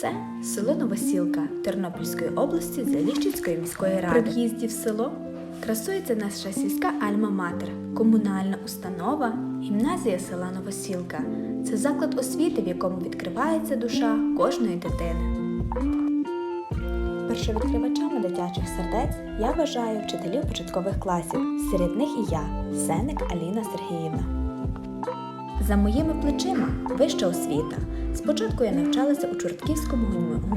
Це село Новосілка Тернопільської області Заліщицької міської ради. При в'їзді в село красується наша сільська Альма-Матер, комунальна установа, гімназія села Новосілка. Це заклад освіти, в якому відкривається душа кожної дитини. Першовідкривачами дитячих сердець я вважаю вчителів початкових класів. Серед них і я, Сеник Аліна Сергіївна. За моїми плечима вища освіта. Спочатку я навчалася у Чортківському гумі-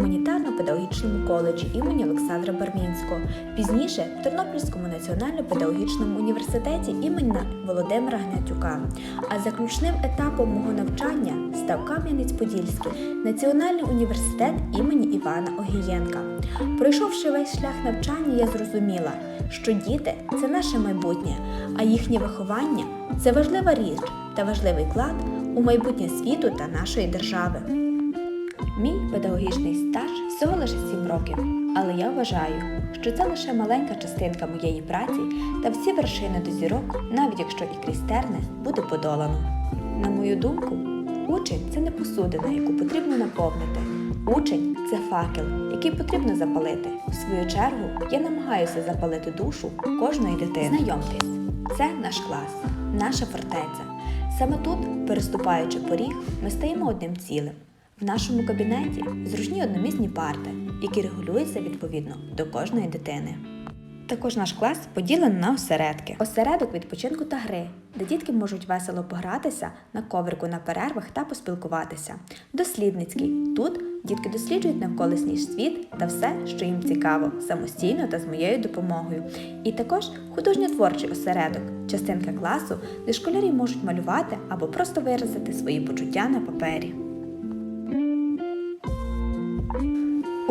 гуманітарно-педагогічному коледжі імені Олександра Бармінського, пізніше в Тернопільському національно-педагогічному університеті імені Володимира Гнатюка. А заключним етапом мого навчання став Кам'янець-Подільський Національний університет імені Івана Огієнка. Пройшовши весь шлях навчання, я зрозуміла, що діти це наше майбутнє, а їхнє виховання це важлива річ та важливий вклад у майбутнє світу та нашої держави. Мій педагогічний стаж всього лише 7 років, але я вважаю, що це лише маленька частинка моєї праці та всі вершини до зірок, навіть якщо і крізь терни, буде подолано. На мою думку, учень це не посудина, яку потрібно наповнити. Учень це факел, який потрібно запалити. У свою чергу я намагаюся запалити душу кожної дитини. Знайомтесь, це наш клас, наша фортеця. Саме тут, переступаючи поріг, ми стаємо одним цілим. В нашому кабінеті зручні одномісні парти, які регулюються відповідно до кожної дитини. Також наш клас поділений на осередки. Осередок відпочинку та гри, де дітки можуть весело погратися на коврику на перервах та поспілкуватися. Дослідницький. Тут дітки досліджують навколишній світ та все, що їм цікаво, самостійно та з моєю допомогою. І також художньо-творчий осередок, частинка класу, де школярі можуть малювати або просто виразити свої почуття на папері.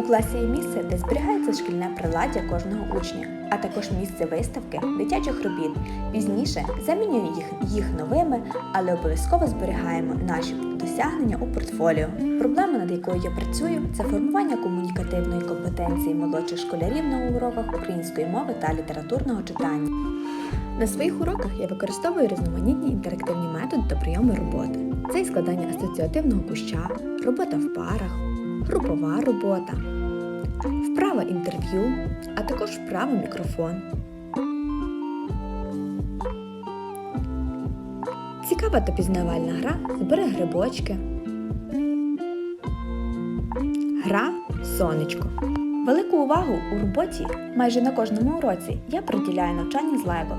У класі є місце, де зберігається шкільне приладдя кожного учня, а також місце виставки дитячих робіт. Пізніше замінюю їх, їх новими, але обов'язково зберігаємо наші досягнення у портфоліо. Проблема, над якою я працюю, це формування комунікативної компетенції молодших школярів на уроках української мови та літературного читання. На своїх уроках я використовую різноманітні інтерактивні методи та прийоми роботи. Це і складання асоціативного куща, робота в парах, групова робота, вправа інтерв'ю, а також вправа мікрофон. Цікава та пізнавальна гра збере грибочки. Гра Сонечко. Велику увагу у роботі майже на кожному уроці я приділяю навчанню з Лего.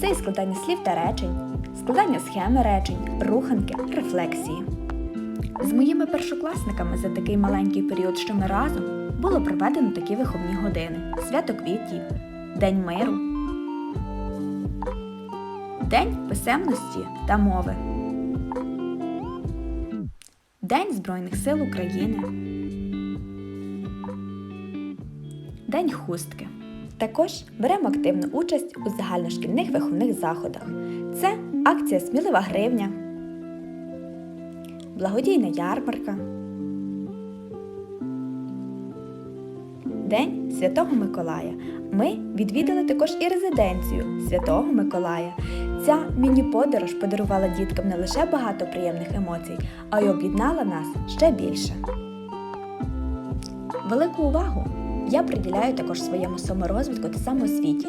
Це і складання слів та речень, складання схеми речень, руханки, рефлексії. З моїми першокласниками за такий маленький період, що ми разом, було проведено такі виховні години: свято квітів, День миру, День писемності та мови, День Збройних сил України, День хустки. Також беремо активну участь у загальношкільних виховних заходах. Це акція Смілива гривня, благодійна ярмарка, День Святого Миколая. Ми відвідали також і резиденцію Святого Миколая. Ця міні-подорож подарувала діткам не лише багато приємних емоцій, а й об'єднала нас ще більше. Велику увагу я приділяю також своєму саморозвитку та самоосвіті.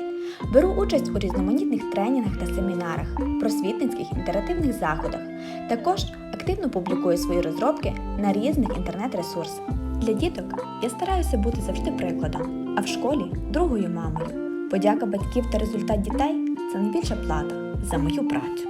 Беру участь у різноманітних тренінгах та семінарах, просвітницьких інтерактивних заходах. Також активно публікую свої розробки на різних інтернет-ресурсах. Для діток я стараюся бути завжди прикладом, а в школі другою мамою. Подяка батьків та результат дітей це найбільша плата за мою працю.